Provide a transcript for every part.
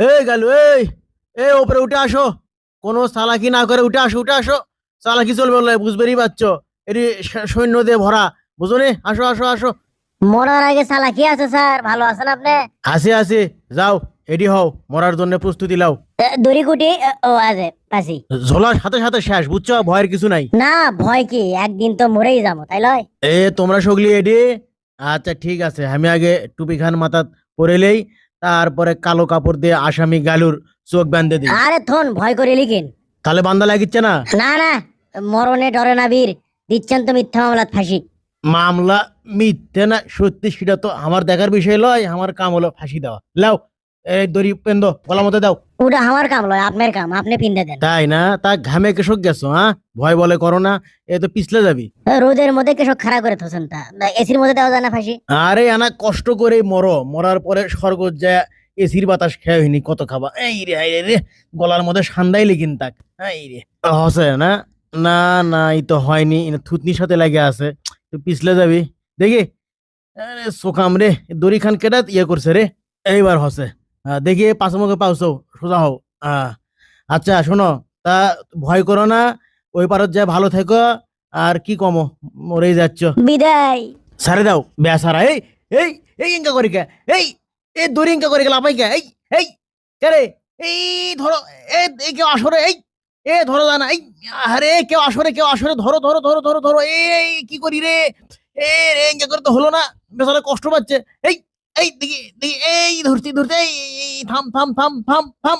এই গেল এই এই ওপরে উঠে আসো। কোনো চালাকি না করে উঠে আসো উঠে আসো। চালাকি চলবে বলে বুঝবেরই পারছ। এটি সৈন্য দিয়ে ভরা। বুঝো আসো আসো আসো। মরার আগে সালা কি আছে স্যার। ভালো আছেন আপনি? আসে আসে যাও এডি হও। মরার জন্য প্রস্তুতি লাও দড়ি কুটি ও আছে পাশি ঝোলার সাথে সাথে শেষ বুঝছ? ভয়ের কিছু নাই। না ভয় কি? একদিন তো মরেই যাব তাই লয়? এ তোমরা সগলি এডি আচ্ছা ঠিক আছে। আমি আগে টুপি খান মাথা পরেলেই তারপরে কালো কাপড় দিয়ে আসামি গালুর চোখ বাঁধে দিই আরে থন ভয় করে লিখিন। তাহলে বান্দা লাগিচ্ছে না? না না মরণে ডরে না বীর দিচ্ছেন তো মিথ্যা মামলা ফাঁসি। মামলা মিথ্যে না সত্যি সেটা তো আমার দেখার বিষয় লয় আমার কাম হলো ফাঁসি দেওয়া। লাও এই দড়ি পেন্দ গলা মতো দাও। ওটা আমার কাম লয় আপনার কাম আপনি পিন্দে দেন। তাই না? তা ঘামে কেসক গেছো হ্যাঁ? ভয় বলে করো না এ তো পিছলে যাবি। রোদের মধ্যে কেসব খারাপ করে থোছেন তা। এসির মধ্যে দেওয়া যায় না ফাঁসি? আরে আনা কষ্ট করে মরো। মরার পরে স্বর্গ যায় এসির বাতাস খেয়ে হইনি কত খাবা। এই রে এই রে গলার মধ্যে সান্দাই লেগিন তাক। এই রে। হসে না? না না এই তো হয়নি থুতনির সাথে লাগে আছে। তুই পিছলে যাবি। দেখি। আরে সোকাম রে দড়ি খান কেটা ইয়ে করছে রে। এইবার হসে। দেখি পাঁচ মুখে পাউছো সোজা হও। আচ্ছা শোনো তা ভয় করো না ওই পারত যা ভালো থেকো আর কি কমো মরেই যাচ্ছ। বিদায়। সারে দাও বেসারা এই এই এই ইনকা করি কে? এই এই দড়ি ইনকা করে গেল আপাই কে? এই এই কে রে? এই ধরো এই কেউ আসরে এই এ ধরো না এই আরে কেউ আসরে কেউ আসরে ধরো ধরো ধরো ধরো ধরো এই কি করি রে? এ রে ইনকা করে তো হলো না বেসারা কষ্ট পাচ্ছে এই এই এই ধরছি ধরছি এই থাম থাম থাম থাম থাম।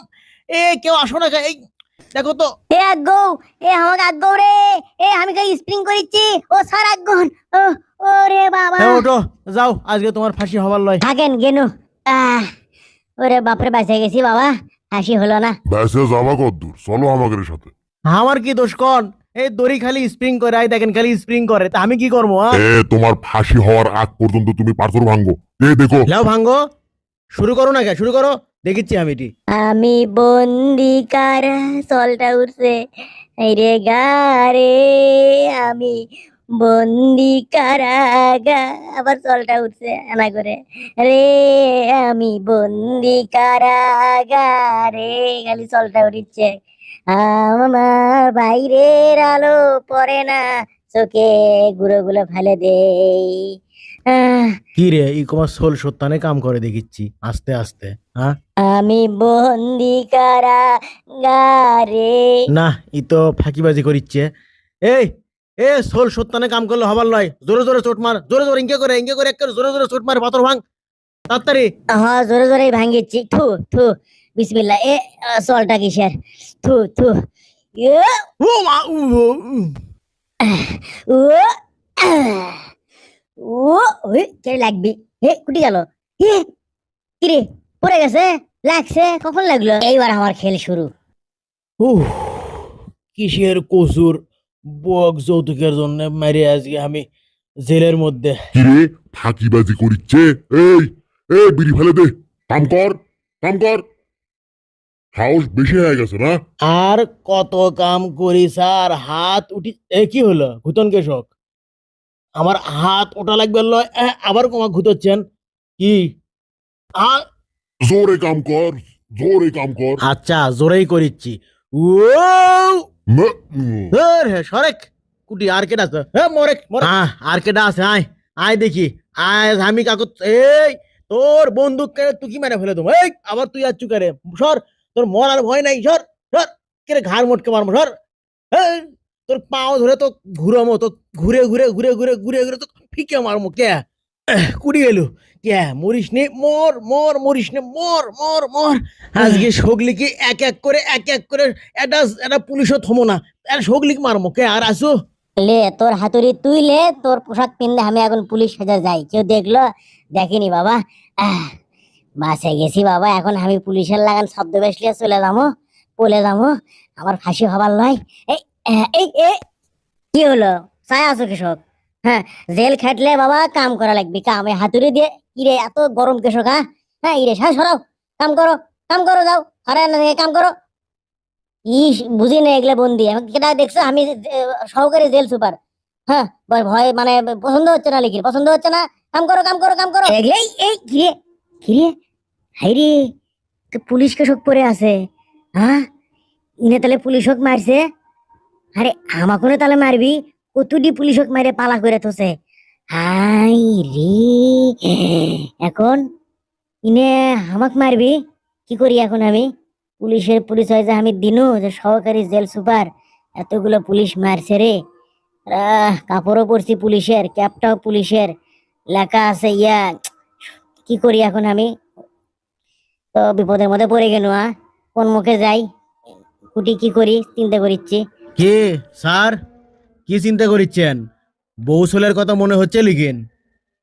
এ কেউ আসো না এই দেখো তো। এ আগ্গো এ আমাকে আগ্গো রে। এ আমি কই স্প্রিং ও স্যার আগ্গন ও ও রে বাবা। হ্যাঁ ওঠো যাও আজকে তোমার ফাঁসি হবার লয়। থাকেন গেনু। আহ, ওরে বাপরে বাঁচে গেছি বাবা। হাসি হলো না। যাবা কদ্দূর চলো আমাদের সাথে। আমার কি দোষ কন? এই দড়ি খালি স্প্রিং করে আই দেখেন খালি স্প্রিং করে। তা আমি কি করব হ্যাঁ এ তোমার ফাঁসি হওয়ার আগ পর্যন্ত তুমি পাথর ভাঙ্গো এ দেখো। লাও ভাঙ্গো শুরু করো না কে? শুরু করো। দেখিচ্ছি আমি এটি। আমি বন্দি কারা সলটা উঠছে এই রে গারে। আমি বন্দি কারাগা আবার সলটা উঠছে এনা করে। রে আমি বন্দি কারাগা রে খালি সলটা উঠিচ্ছে। আমার বাইরের আলো পড়ে না চোখে গুঁড়ো গুলো ফেলে দেই। কি রে ই কমার সোল সত্যানে কাম করে দেখিচ্ছি আস্তে আস্তে হ্যাঁ আমি বন্দি কারা গারে না ই তো ফাঁকিবাজি করিচ্ছে। এই এ সোল সত্যানে কাম করলে হবার লয়। জোরে জোরে চোট মার জোরে জোরে ইঙ্কে করে ইঙ্কে করে এক করে জোরে জোরে চোট মার পাথর ভাঙ। তাড়াতাড়ি। হ্যাঁ জোরে জোরে ভাঙ্গিচ্ছি থু থু বিসমিল্লাহ। এ সলটা কিসের থু থু। এ, ও মা ও। ও ও ওই কে লাগবি? হে কুটি গেল। হে কিরে পড়ে গেছে? লাগছে? কখন লাগল? এইবার আমার খেল শুরু। উহ, কিসের কসুর? বক যৌতুকের জন্য মারি আজকে আমি জেলের মধ্যে। কিরে ফাঁকিবাজি করিচ্ছে? এই এই বিড়ি ফেলে দে। কাম কর কাম কর। সাহস বেশি হয়ে গেছে না? আর কত কাম করি স্যার হাত উঠি এ কি হলো? ঘুতন কেশক। আমার হাত ওটা লাগবে লয় এ, আবার কমা ঘুতোচ্ছেন? কি? আ- জোরে কাম কর জোরে কাম কর। আচ্ছা জোরেই করিচ্ছি। ও হে সরেক। কুটি আর কেডা আছে? হে মরেক মরে আর কেডা আছে? আয় আয় দেখি। আয় আমি কাকু এই তোর বন্দুক কেড়ে তুই কি মেরে ফেলে তুমি এই আবার তুই আর চুকারে। সর তোর মরার ভয় নাই সর সর। কেড়ে ঘাড় মোটকে মারবো সর। এই, তোর পাও ধরে তো ঘুরামো তো ঘুরে ঘুরে ঘুরে ঘুরে ঘুরে ঘুরে তো ফিকে মারমো কে? কুড়ি গেলু কে, মরিস নে, মর মর, মরিস নে, মর মর মর। আজকে সগলিকে এক এক করে, এক এক করে এটা এটা পুলিশও থমো না। আর সগলিক মারমো, কে, আর আসো। লে, তোর হাতুড়ি তুই লে, তোর পোশাক পিনলে আমি এখন পুলিশ সাজা যাই। কেউ দেখল? দেখিনি বাবা। বাসে গেছি বাবা, এখন আমি পুলিশের লাগান শব্দ বেসলিয়ে চলে যাব, পলে যাব। আমার ফাঁসি হবার নয়। এই এই কি হলো? চাই আছো কৃষক হ্যাঁ জেল খাটলে বাবা কাম করা লাগবে। কাম এই হাতুড়ি দিয়ে, ইরে, এত গরম কৃষক হ্যাঁ হ্যাঁ ইরে হ্যাঁ সরাও, কাম করো কাম করো, যাও। আরে না কাম করো। ইস, বুঝি না এগুলো বন্দি। কেটা দেখছ, আমি সহকারী জেল সুপার। হ্যাঁ ভয় মানে পছন্দ হচ্ছে না লিখির, পছন্দ হচ্ছে না। কাম করো কাম করো কাম করো। এই, কিরে কিরে? হাই রে, তো পুলিশ কেসক পরে আছে হ্যাঁ? ইনে তাহলে পুলিশক মারছে। আরে, আমাকে তাহলে মারবি? কতটি পুলিশক মারে পালা করে থসে হাই রে, এখন ইনে আমাক মারবি, কি করি এখন আমি? পুলিশের পুলিশ হয় যে আমি দিনু, যে সহকারী জেল সুপার, এতগুলো পুলিশ মারছে রে। কাপড়ও পরছি পুলিশের, ক্যাপটাও পুলিশের, লেখা আছে ইয়া, কি করি এখন আমি? তো বিপদের মধ্যে পড়ে গেল, আ। কোন মুখে যাই? কুটি কি করি? চিন্তা করিচ্ছি। কে? স্যার? কি চিন্তা করিচ্ছেন? বৌসলের কথা মনে হচ্ছে লিখেন।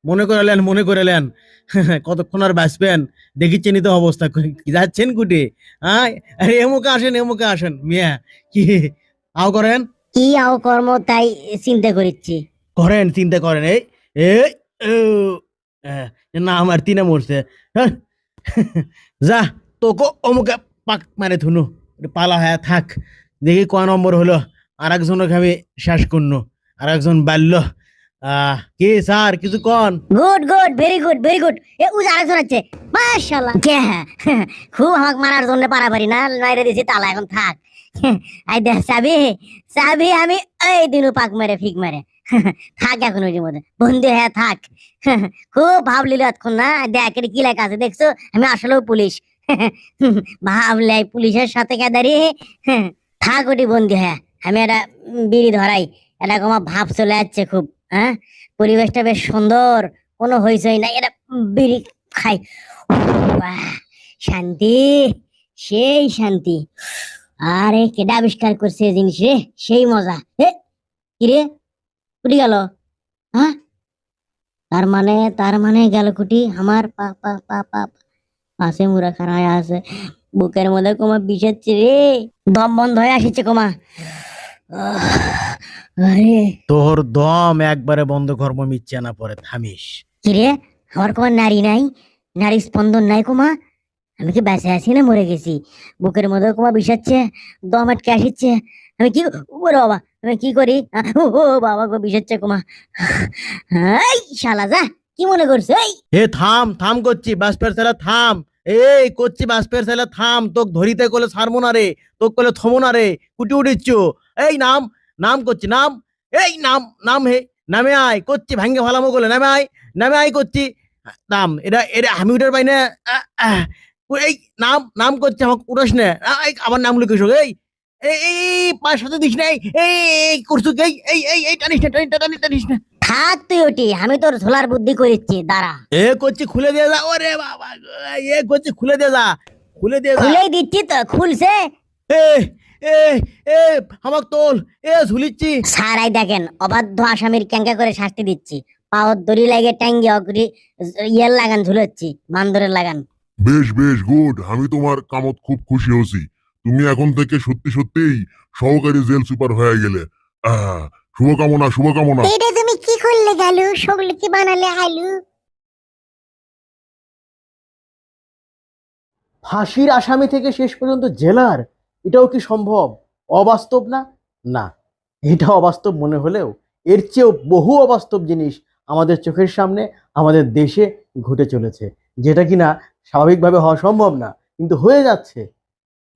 মনে করালেন মনে করালেন। কতক্ষণ আর বাঁচবেন? দেখিচ্ছেন তো অবস্থা। যাচ্ছেন কুটে? হ্যাঁ আরে এমুকে আসেন এমুকে আসেন। মিয়া কি? আও করেন? কি আও কর্ম তাই চিন্তা করিচ্ছি। করেন চিন্তা করেন। এই না আমার তিনে মরছে। হ্যাঁ। যা তোকে অমুকে পাক মানে থুনু পালা হয়ে থাক। দেখি ক নম্বর হলো। আর একজনকে আমি শেষ করনু। আর একজন বাল্য কি স্যার, কিছু কন? Good good, very good very good. এ উজ আরেকজন আছে। মাশাআল্লাহ। কে হ্যাঁ খুব আমাক মারার জন্য পারাপারি। না মাইরে দিছি, তালা এখন থাক। আই দেখ চাবি চাবি আমি এই দিনও পাক মারে, ফিক মারে। থাক এখন ওই মধ্যে। বন্ধু হ্যাঁ থাক। খুব ভাবলিল এতক্ষণ, না? দেখ এটা কি লেখা আছে, দেখছ? আমি আসলেও পুলিশ। ভাবলে, পুলিশের সাথে কেদারি থাক ওটি বন্দি হ্যাঁ। আমি একটা বিড়ি ধরাই। এটা আমার ভাব চলে যাচ্ছে খুব হ্যাঁ? পরিবেশটা বেশ সুন্দর, কোনো হইচই নাই, এটা বিড়ি খাই। শান্তি, সেই শান্তি। আরে, কেডা আবিষ্কার করছে জিনিস রে? সেই মজা। এ কিরে কুটি গেল। হ্যাঁ? তার মানে তার মানে গেল কুটি, আমার পা পা পা পা। পাশে মুরা খারায় আছে। বুকের মধ্যে কোমা বিষাচ্ছে রে। দম বন্ধ হয়ে আসছে কোমা। আরে। তোর দম একবারে বন্ধ কর্ম মিচ্ছে না পরে থামিস। কিরে আমার কোমা নারী নাই নারী স্পন্দন নাই কোমা। আমি কি বেঁচে আছি না মরে গেছি? বুকের মধ্যে কোমা বিষাচ্ছে দম আটকে আসিচ্ছে। আমি কি ওরে বাবা আমি কি করি? ও বাবা গো বিষাচ্ছে কোমা। এই শালা যা কি মনে করছ? এই। এ থাম থাম করছি বাসপের ছেলে থাম। এই করছি বাসপের ছেলে থাম। তোক ধরিতে কলে ছাড়বো না রে তোক কলে থমো না রে কুটি উঠিচ্ছ। এই নাম নাম করছি নাম এই নাম নাম হে নামে আয় করছি ভাঙ্গে ভালামো বলে নামে আয় নামে আয় করছি নাম এটা এটা আমি উঠার পাই না এই নাম নাম করছি আমাকে উঠাস না আবার নাম লিখিস এই এই পাঁচ সাথে দিস না এই করছু এই এই এই এই টানিস না টানিস টানিস টানিস না। থাক তুই ওটি আমি তোর ঝোলার বুদ্ধি করিচ্ছি দাঁড়া। এ করছি খুলে দিয়ে যা ওরে বাবা এ করছি খুলে দিয়ে যা খুলে দিয়ে যা। খুলেই দিচ্ছি তো খুলছে। এ এ এ আমাক তোল। এ ঝুলিচ্ছি। সারাই দেখেন অবাধ্য আসামির ক্যাঙ্কা করে শাস্তি দিচ্ছি। পাওয়ার দড়ি লাগে ট্যাঙ্গি অগ্রি ইয়ের লাগান ঝুলোচ্ছি বান্দরের লাগান। বেশ বেশ গুড। আমি তোমার কামত খুব খুশি হয়েছি। তুমি এখন থেকে সত্যি সত্যিই সহকারী জেল সুপার হয়ে গেলে। আহ, শুভকামনা শুভকামনা। এটা তুমি কি করলে গালু? সগলে কি বানালে আলু ফাঁসির আসামি থেকে শেষ পর্যন্ত জেলার এটাও কি সম্ভব? অবাস্তব না? না। এটা অবাস্তব মনে হলেও এর চেয়েও বহু অবাস্তব জিনিস আমাদের চোখের সামনে, আমাদের দেশে ঘটে চলেছে। যেটা কিনা স্বাভাবিকভাবে হওয়া সম্ভব না, কিন্তু হয়ে যাচ্ছে।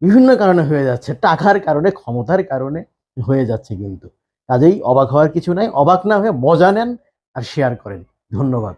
বিভিন্ন কারণে হয়ে যাচ্ছে। টাকার কারণে, ক্ষমতার কারণে হয়ে যাচ্ছে কিন্তু। কাজেই অবাক হওয়ার কিছু নাই। অবাক না হয়ে মজা নেন আর শেয়ার করেন। ধন্যবাদ।